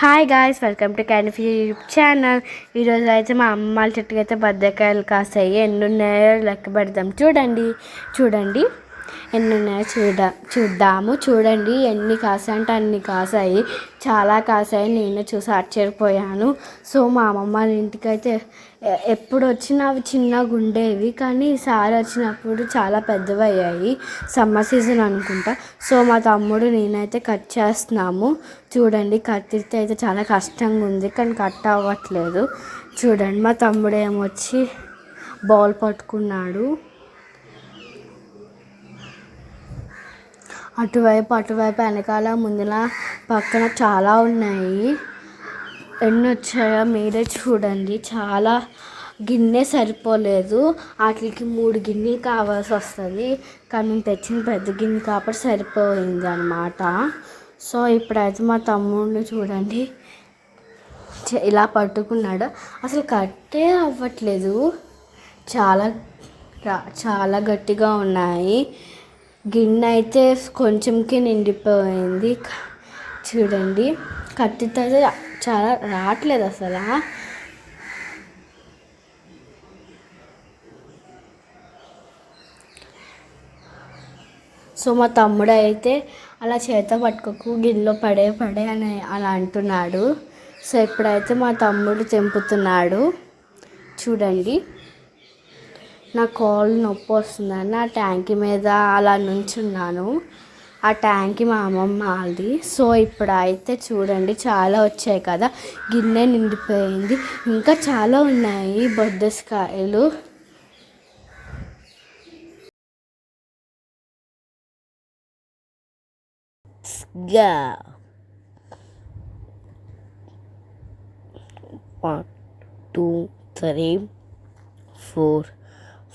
Hi guys welcome to క్యాన్ఫీ YouTube channel ఈరోజు అయితే మా అమ్మాల చెట్టుకైతే చెట్టుకి అయితే బద్దకాయలు కాస్తాయి. ఎన్ని ఉన్నాయో లెక్క పెడదాం. చూడండి చూడండి. ఎన్ని ఉన్నాయో చూడ చూద్దాము. చూడండి ఎన్ని కాసాయంటే అన్ని కాసాయి. చాలా కాసాయి. నేను చూసి ఆశ్చర్యపోయాను. సో మా అమ్మమ్మ వాళ్ళ ఇంటికైతే ఎప్పుడు వచ్చినా అవి చిన్నగా ఉండేవి. కానీ ఈసారి వచ్చినప్పుడు చాలా పెద్దవి అయ్యాయి సమ్మర్ సీజన్ అనుకుంటా. సో మా తమ్ముడు నేనైతే కట్ చేస్తున్నాము. చూడండి కత్తిరితే అయితే చాలా కష్టంగా ఉంది. కానీ కట్ అవ్వట్లేదు. చూడండి మా తమ్ముడు ఏమొచ్చి బాల్ పట్టుకున్నాడు. అటువైపు అటువైపు వెనకాల ముందుల పక్కన చాలా ఉన్నాయి. ఎన్ని వచ్చాయో మీరే చూడండి. చాలా గిన్నె సరిపోలేదు. వాటికి మూడు గిన్నెలు కావాల్సి వస్తుంది. కానీ నేను తెచ్చిన పెద్ద గిన్నె కాబట్టి సరిపోయింది అనమాట సో ఇప్పుడైతే మా తమ్ముడిని చూడండి. ఇలా పట్టుకున్నాడు. అసలు కట్టే అవ్వట్లేదు. చాలా చాలా గట్టిగా ఉన్నాయి. గిన్నె అయితే కొంచెంకి నిండిపోయింది. చూడండి కత్తితో అయితే చాలా రావట్లేదు అసలు. సో మా తమ్ముడు అయితే అలా చేత పట్టుకోకు గిన్నెలో పడే పడే అని అలా అంటున్నాడు. సో ఇప్పుడైతే మా తమ్ముడు తెంపుతున్నాడు. చూడండి. నా కాల్ నొప్పి వస్తుందని ఆ ట్యాంక్ మీద అలా నుంచున్నాను. ఆ ట్యాంక్ మా అమ్మమ్మ వాళ్ళది. సో ఇప్పుడు అయితే చూడండి చాలా వచ్చాయి కదా. గిన్నె నిండిపోయింది. ఇంకా చాలా ఉన్నాయి బొద్దస్కాయలు. go. One, two, three,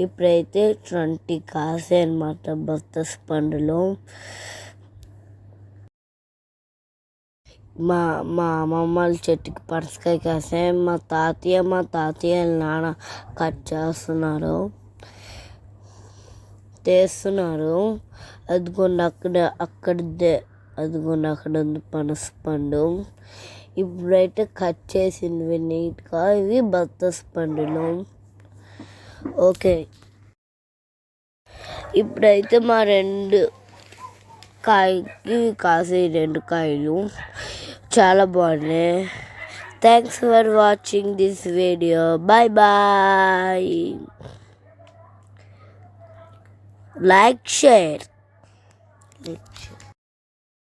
ఇప్పుడైతే ట్వంటీ కాసే అనమాట బత్తస్ పండులో. మా మా అమ్మమ్మ వాళ్ళ చెట్టుకి పరసకాయ కాసే మా తాతయ్య మా తాతయ్య నాన్న కట్ చేస్తున్నారు. తీస్తున్నారు. అదిగోండి అక్కడ అక్కడ అదిగోండి అక్కడ ఉంది పనస పండు. ఇప్పుడైతే కట్ చేసినవి నీట్గా ఇవి బత్తస్ పండులు. ఓకే. ఇప్పుడైతే మా రెండు కాయకి కాసే రెండు కాయలు చాలా బాగున్నాయి. Thanks for watching this video bye bye like share